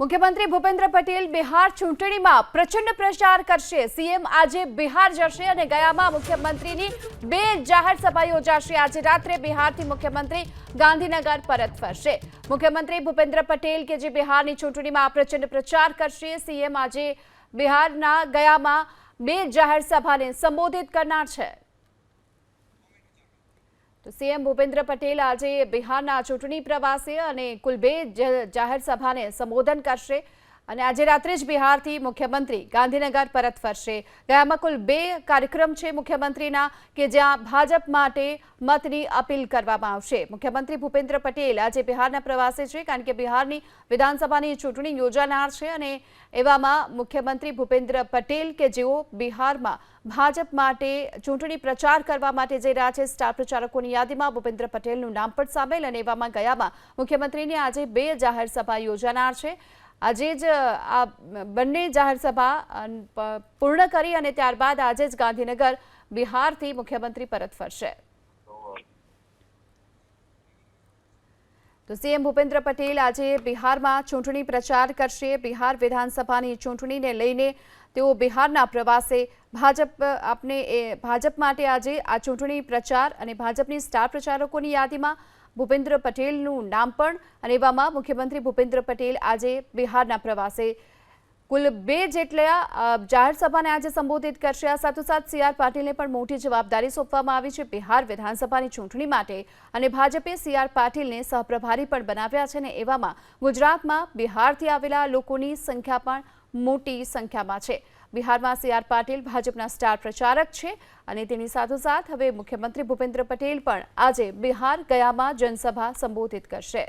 મુખ્યમંત્રી ભૂપેન્દ્ર પટેલ બિહાર ચૂંટણીમાં પ્રચંડ પ્રચાર કરશે. સીએમ આજે બિહાર જશે અને ગયામાં મુખ્યમંત્રીની બે જાહેર સભા યોજાશે. આજે રાત્રે બિહારથી મુખ્યમંત્રી ગાંધીનગર પરત ફરશે. મુખ્યમંત્રી ભૂપેન્દ્ર પટેલ કે જે બિહારની ચૂંટણીમાં પ્રચંડ પ્રચાર કરશે, સીએમ આજે બિહારના ગયામાં બે જાહેર સભાને સંબોધિત કરનાર છે. સીએમ ભૂપેન્દ્ર પટેલ આજે બિહારના ચૂંટણી પ્રવાસે અને કુલ બે જાહેર સભાને સંબોધન કરશે. અને આજે રાત્રે જ બિહારથી મુખ્યમંત્રી ગાંધીનગર પરત ફરશે. ગયામાં કુલ બે કાર્યક્રમ છે મુખ્યમંત્રીના કે જ્યાં ભાજપ માટે મતની અપીલ કરવામાં આવશે. મુખ્યમંત્રી ભૂપેન્દ્ર પટેલ આજે બિહારના પ્રવાસે છે કારણ કે બિહારની વિધાનસભાની ચૂંટણી યોજાનાર છે અને એવામાં મુખ્યમંત્રી ભૂપેન્દ્ર પટેલ કે જેઓ બિહારમાં ભાજપ માટે ચૂંટણી પ્રચાર કરવા માટે જઈ રહ્યા છે, સ્ટાર પ્રચારકોની યાદીમાં ભૂપેન્દ્ર પટેલનું નામ પણ સામેલ અને એવામાં ગયામાં મુખ્યમંત્રીની આજે બે જાહેર સભા યોજાનાર છે. આજે જ આ બંને જાહેર સભા અ, પ- પૂર્ણ કરી અને ત્યારબાદ આજે જ ગાંધીનગર બિહારથી મુખ્યમંત્રી પરત ફરશે. તો સીએમ ભૂપેન્દ્ર પટેલ આજે બિહારમાં ચૂંટણી પ્રચાર કરશે. બિહાર વિધાનસભાની ચૂંટણીને લઈને તેઓ બિહારના પ્રવાસે. ભાજપ આપને એ ભાજપ માટે આજે આ ચૂંટણી પ્રચાર અને ભાજપની સ્ટાર પ્રચારકોની યાદીમાં ભૂપેન્દ્ર પટેલનું નામ પણ અને એવામાં મુખ્યમંત્રી ભૂપેન્દ્ર પટેલ આજે બિહારના પ્રવાસે. કુલ બે જેટલા જાહેરસભાને જાહેર સભાને આજે સંબોધિત કરશે. આ સાથોસાથ સી આર પાટીલને પણ મોટી જવાબદારી સોંપવામાં આવી છે. બિહાર વિધાનસભાની ચૂંટણી માટે અને ભાજપે સી આર પાટીલને સહપ્રભારી પણ બનાવ્યા છે ને એવામાં ગુજરાતમાં બિહારથી આવેલા લોકોની સંખ્યા પણ મોટી સંખ્યામાં છે. બિહારમાં સી આર પાટીલ ભાજપના સ્ટાર પ્રચારક છે અને તેની સાથોસાથ હવે મુખ્યમંત્રી ભૂપેન્દ્ર પટેલ પણ આજે બિહાર ગયામાં જનસભા સંબોધિત કરશે.